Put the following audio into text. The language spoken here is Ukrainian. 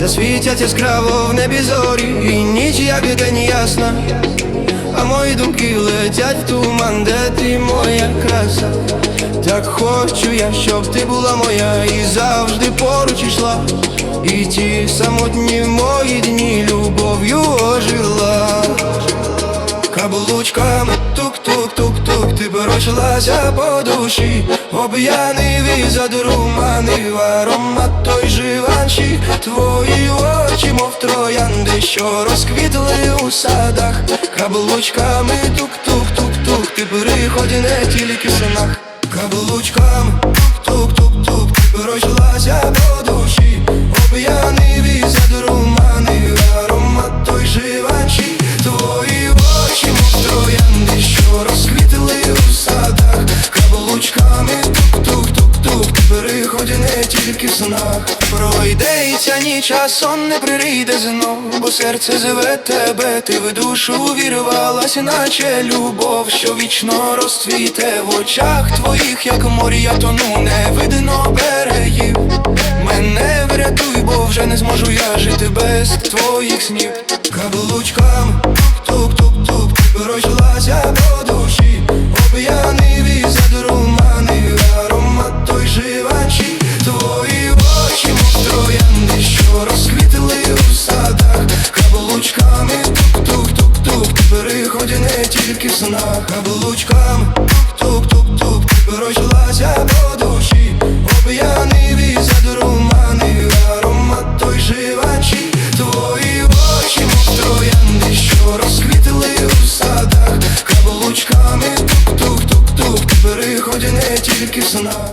Засвітять яскраво в небі зорі, і ніч як день ясна, а мої думки летять в туман, де ти моя краса. Так хочу я, щоб ти була моя і завжди поруч ішла. І ті самотні мої дні Каблучками тук-тук-тук-тук Ти пройшлася по душі. Об'яний задурманив аромат той живанші Твої очі, мов троянди, що розквітли у садах. Каблучками тук-тук-тук-тук Ти приходи не тільки в снах Каблучками тук-тук-тук-тук Ти пройшлася по душі. Об'яний задурманив тільки в снах Пройде і ця ніч, а сон не прийде знов Бо серце зве тебе, ти в душу вірвалась Наче любов, що вічно розцвіте в очах твоїх, як морі, я тону, не видно берегів. Мене врятуй, бо вже не зможу я жити без твоїх снів. Каблучками тук-тук-тук-тук Ти тільки в снах, а булучками Тук-тук-тук, ти порочилася по душі, об'яний віза романи, аромат той живачі, твої очі, мотроянди, що розквітили в садах, каблучками, тук-тук-тук-тук, переході не тільки в снах.